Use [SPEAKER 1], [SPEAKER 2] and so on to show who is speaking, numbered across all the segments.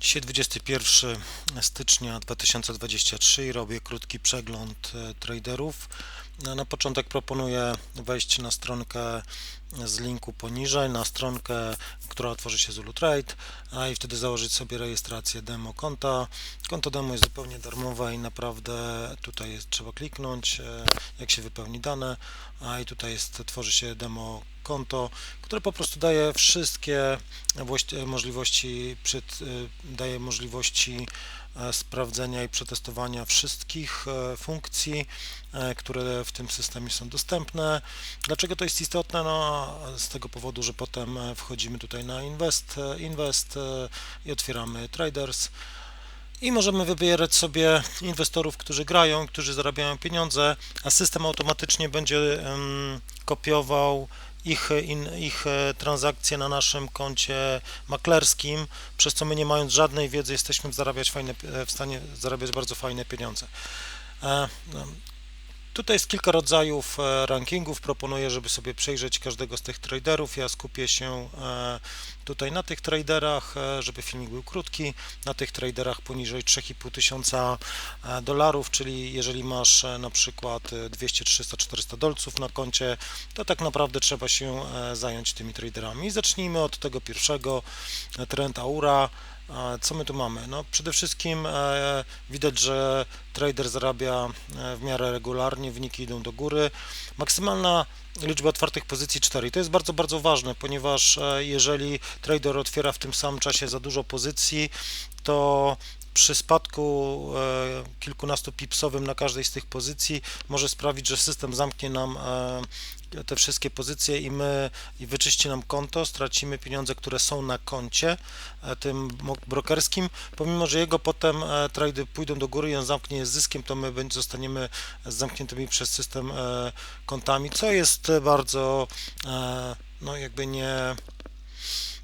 [SPEAKER 1] Dzisiaj 21 stycznia 2023 i robię krótki przegląd e, traderów. Na na początek proponuję wejść na stronkę z linku poniżej, na stronkę, która otworzy się z a i wtedy założyć sobie rejestrację demo konta. Konto demo jest zupełnie darmowe i naprawdę tutaj jest, trzeba kliknąć, e, jak się wypełni dane, i tutaj jest, tworzy się demo konto, które po prostu daje wszystkie możliwości, e, daje możliwości e, sprawdzenia i przetestowania wszystkich e, funkcji, e, które w tym systemie są dostępne. Dlaczego to jest istotne? No, z tego powodu, że potem wchodzimy tutaj na Invest, Invest i otwieramy Traders. I możemy wybierać sobie inwestorów, którzy grają, którzy zarabiają pieniądze, a system automatycznie będzie kopiował ich, in, ich e, transakcje na naszym koncie maklerskim, przez co my nie mając żadnej wiedzy jesteśmy zarabiać fajne, e, w stanie zarabiać bardzo fajne pieniądze. Tutaj jest kilka rodzajów e, rankingów. Proponuję, żeby sobie przejrzeć każdego z tych traderów. Ja skupię się e, tutaj na tych traderach, e, żeby filmik był krótki, na tych traderach poniżej 3,5 tysiąca e, dolarów, czyli jeżeli masz na przykład e, 200, 300, 400 dolców na koncie, to tak naprawdę trzeba się zająć tymi traderami. Zacznijmy od tego pierwszego, trend Aura. Co my tu mamy? No przede wszystkim e, widać, że trader zarabia e, w miarę regularnie, wyniki idą do góry. Maksymalna liczba otwartych pozycji 4. I to jest bardzo, bardzo ważne, ponieważ e, jeżeli trader otwiera w tym samym czasie za dużo pozycji, to przy spadku e, kilkunastu pipsowym na każdej z tych pozycji może sprawić, że system zamknie nam e, te wszystkie pozycje i my i wyczyści nam konto, stracimy pieniądze, które są na koncie e, tym brokerskim, pomimo, że jego potem trady pójdą do góry i on zamknie je z zyskiem, to my zostaniemy z zamkniętymi przez system kontami, co jest bardzo no jakby nie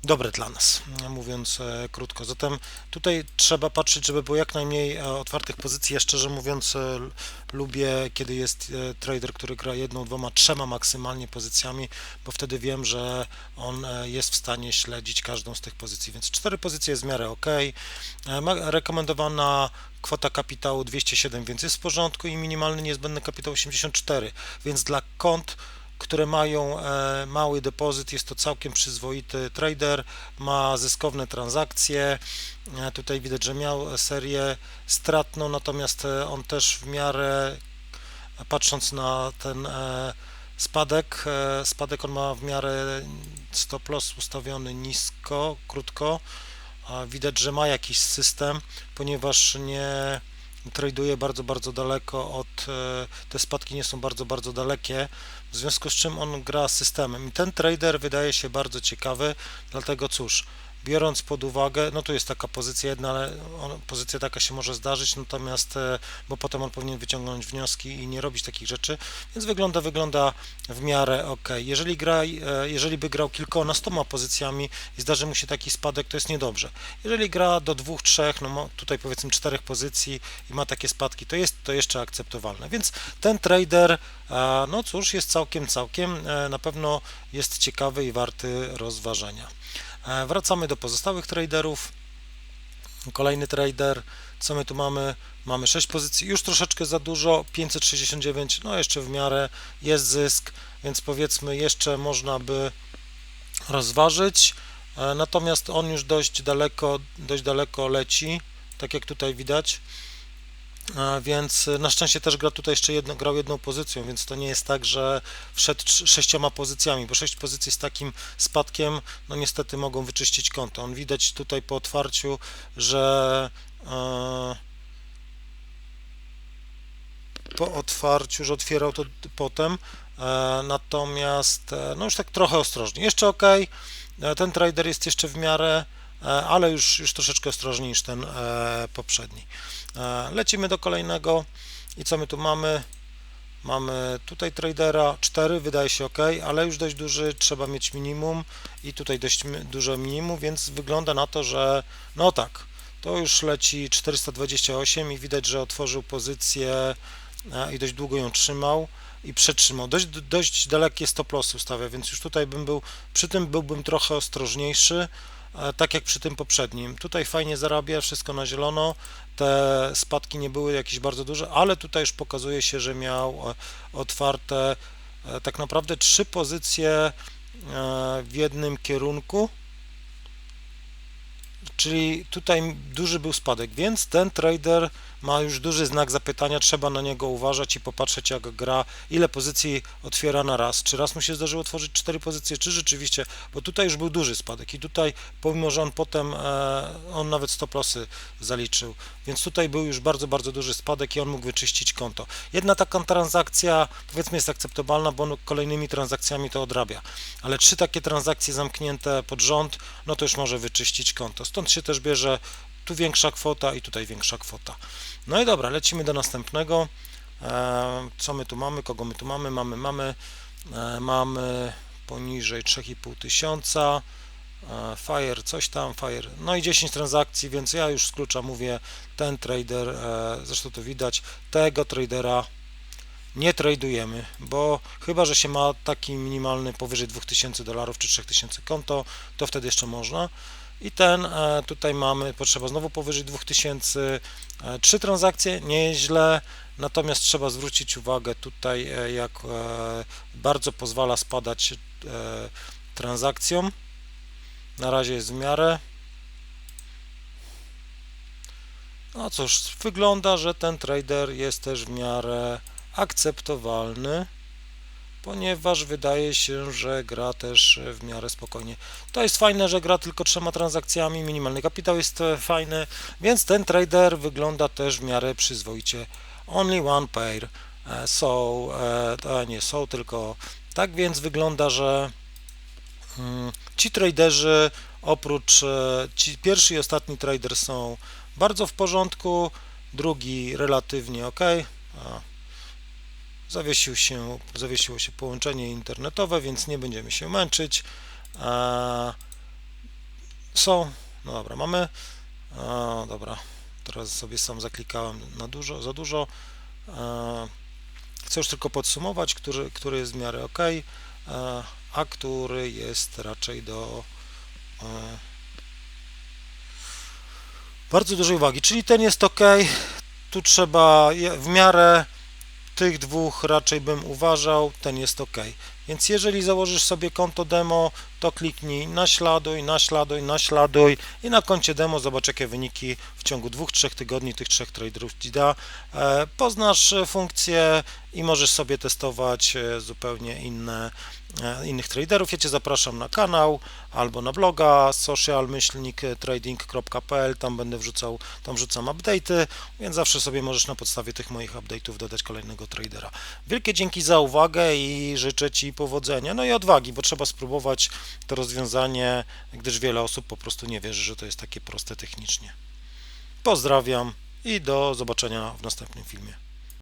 [SPEAKER 1] dobre dla nas, mówiąc e, krótko. Zatem tutaj trzeba patrzeć, żeby było jak najmniej e, otwartych pozycji. Ja szczerze mówiąc e, lubię, kiedy jest trader, który gra jedną, dwoma, trzema maksymalnie pozycjami, bo wtedy wiem, że on jest w stanie śledzić każdą z tych pozycji, więc cztery pozycje jest w miarę ok. Rekomendowana kwota kapitału 207, więc jest w porządku i minimalny niezbędny kapitał 84, więc dla kont które mają e, mały depozyt, jest to całkiem przyzwoity trader, ma zyskowne transakcje. E, Tutaj widać, że miał serię stratną, natomiast e, on też w miarę, patrząc na ten spadek, spadek on ma w miarę stop loss ustawiony nisko, krótko. Widać, że ma jakiś system, ponieważ nie traduje bardzo, bardzo daleko od, e, te spadki nie są bardzo, bardzo dalekie, w związku z czym on gra systemem. I ten trader wydaje się bardzo ciekawy, dlatego cóż, biorąc pod uwagę, no tu jest taka pozycja jedna, ale on, pozycja taka się może zdarzyć, natomiast, e, bo potem on powinien wyciągnąć wnioski i nie robić takich rzeczy, więc wygląda, wygląda w miarę ok. Jeżeli gra, e, jeżeli by grał kilkunastoma pozycjami i zdarzy mu się taki spadek, to jest niedobrze. Jeżeli gra do dwóch, trzech, no tutaj powiedzmy czterech pozycji i ma takie spadki, to jest to jeszcze akceptowalne. Więc ten trader, e, no cóż, jest całkiem, całkiem, na pewno jest ciekawy i warty rozważenia. E, Wracamy do pozostałych traderów. Kolejny trader, co my tu mamy? Mamy 6 pozycji, już troszeczkę za dużo, 569, no jeszcze w miarę jest zysk, więc powiedzmy jeszcze można by rozważyć. E, Natomiast on już dość daleko, dość daleko leci, tak jak tutaj widać. Więc e, na szczęście też gra tutaj jeszcze jedno, grał jedną pozycją, więc to nie jest tak, że wszedł sześcioma pozycjami, bo sześć pozycji z takim spadkiem, no niestety mogą wyczyścić konto. On widać tutaj po otwarciu, że e, po otwarciu, że otwierał to potem, e, natomiast e, no już tak trochę ostrożnie. Jeszcze ok, ten trader jest jeszcze w miarę, ale już, już troszeczkę ostrożniej niż ten e, poprzedni. E, Lecimy do kolejnego i co my tu mamy? Mamy tutaj tradera 4, wydaje się ok, ale już dość duży, trzeba mieć minimum i tutaj dość duże minimum, więc wygląda na to, że no tak, to już leci 428 i widać, że otworzył pozycję e, i dość długo ją trzymał i przetrzymał. Dość, dość dalekie stop lossy ustawia, więc już tutaj bym był, przy tym byłbym trochę ostrożniejszy, e, tak jak przy tym poprzednim. Tutaj fajnie zarabia, wszystko na zielono, te spadki nie były jakieś bardzo duże, ale tutaj już pokazuje się, że miał e, otwarte e, tak naprawdę trzy pozycje e, w jednym kierunku, czyli tutaj duży był spadek, więc ten trader ma już duży znak zapytania, trzeba na niego uważać i popatrzeć jak gra, ile pozycji otwiera na raz, czy raz mu się zdarzyło otworzyć cztery pozycje, czy rzeczywiście, bo tutaj już był duży spadek i tutaj, pomimo, że on potem, e, on nawet stop lossy zaliczył, więc tutaj był już bardzo, bardzo duży spadek i on mógł wyczyścić konto. Jedna taka transakcja, powiedzmy, jest akceptowalna, bo on kolejnymi transakcjami to odrabia, ale trzy takie transakcje zamknięte pod rząd, no to już może wyczyścić konto. Stąd się też bierze tu większa kwota i tutaj większa kwota. No i dobra, lecimy do następnego. E, co my tu mamy? Kogo my tu mamy? Mamy, mamy, e, mamy poniżej 3,5 tysiąca. E, Fire, coś tam, Fire, no i 10 transakcji, więc ja już z klucza mówię, ten trader, zresztą to widać, tego tradera nie tradujemy, bo chyba, że się ma taki minimalny powyżej 2000 dolarów czy 3000 konto, to wtedy jeszcze można. I ten e, tutaj mamy, potrzeba znowu powyżej 2000, e, trzy transakcje, nie jest źle, natomiast trzeba zwrócić uwagę tutaj, e, jak bardzo pozwala spadać transakcjom. Na razie jest w miarę. No cóż, wygląda, że ten trader jest też w miarę akceptowalny ponieważ wydaje się, że gra też w miarę spokojnie. To jest fajne, że gra tylko trzema transakcjami, minimalny kapitał jest e, fajny, więc ten trader wygląda też w miarę przyzwoicie. Only one pair, e, so, e, nie są, tylko tak więc wygląda, że mm, ci traderzy oprócz ci pierwszy i ostatni trader są bardzo w porządku, drugi relatywnie ok. Zawiesił się, zawiesiło się połączenie internetowe, więc nie będziemy się męczyć. Są, no dobra, mamy, dobra, teraz sobie sam zaklikałem na dużo, za dużo. Chcę już tylko podsumować, który, który jest w miarę ok, a który jest raczej do bardzo dużej uwagi, czyli ten jest ok, tu trzeba w miarę tych dwóch raczej bym uważał, ten jest ok. Więc jeżeli założysz sobie konto demo, to kliknij naśladuj, naśladuj, naśladuj i na koncie demo zobacz jakie wyniki w ciągu 2-3 tygodni tych trzech traderów Ci da. E, poznasz funkcje i możesz sobie testować e, zupełnie inne, e, innych traderów. Ja Cię zapraszam na kanał albo na bloga social-trading.pl, tam będę wrzucał, tam wrzucam update'y, więc zawsze sobie możesz na podstawie tych moich update'ów dodać kolejnego tradera. Wielkie dzięki za uwagę i życzę Ci powodzenia, no i odwagi, bo trzeba spróbować to rozwiązanie, gdyż wiele osób po prostu nie wierzy, że to jest takie proste technicznie. Pozdrawiam i do zobaczenia w następnym filmie.